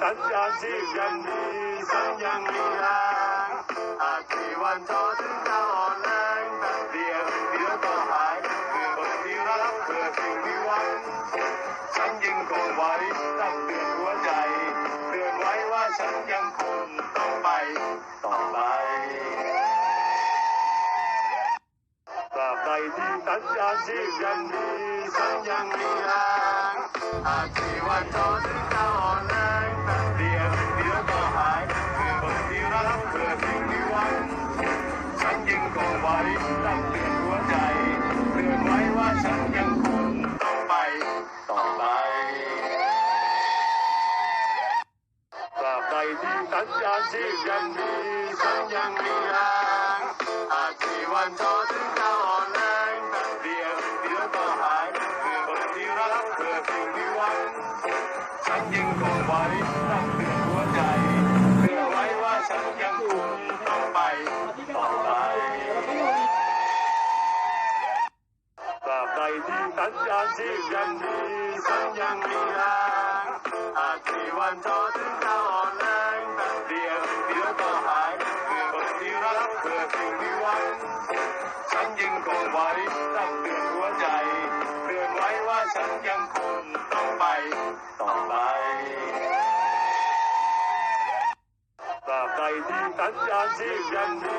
สัญญาณชีพยังมีฉันยังมีแรงอาจมีวันท้อถึงจะอ่อนแรงแต่เดียวเดี๋ยวก็หายคือคนที่รักเพื่อสิ่งที่หวังฉันยังคงไว้ตั้งเตือนหัวใจเตือนไว้ว่าฉันยังคงต้องไปต่อไปตราบใดที่สัญญาณชีพยังมีฉันยังมีแรงอาจมีวันท้อถึง ตั้งเตือนหัวใจเตือนไว้ว่าฉันยังคงต้องไปต่อไปตราบใดที่สัญญาณชีพยังมีฉันยังมีแรงอาจมีวันท้อถึงจะอ่อนแรงแต่เดียวเดียวก็หายคือคนที่รักเพื่อสิ่งที่หวังฉันยังคงไว้ตั้ง ใดที่สัญญาณชีพยังมีฉันยังมีแรงอาจมีวันท้อถึงจะอ่อนแรงแต่เดียวเดี๋ยวก็หายคือคนที่รักเพื่อสิ่งที่หวังฉันยังคงไว้ตั้งเตือนหัวใจเตือนไว้ว่าฉันยังคงต้องไปต่อไปตราบใดที่สัญญาณชีพยังมี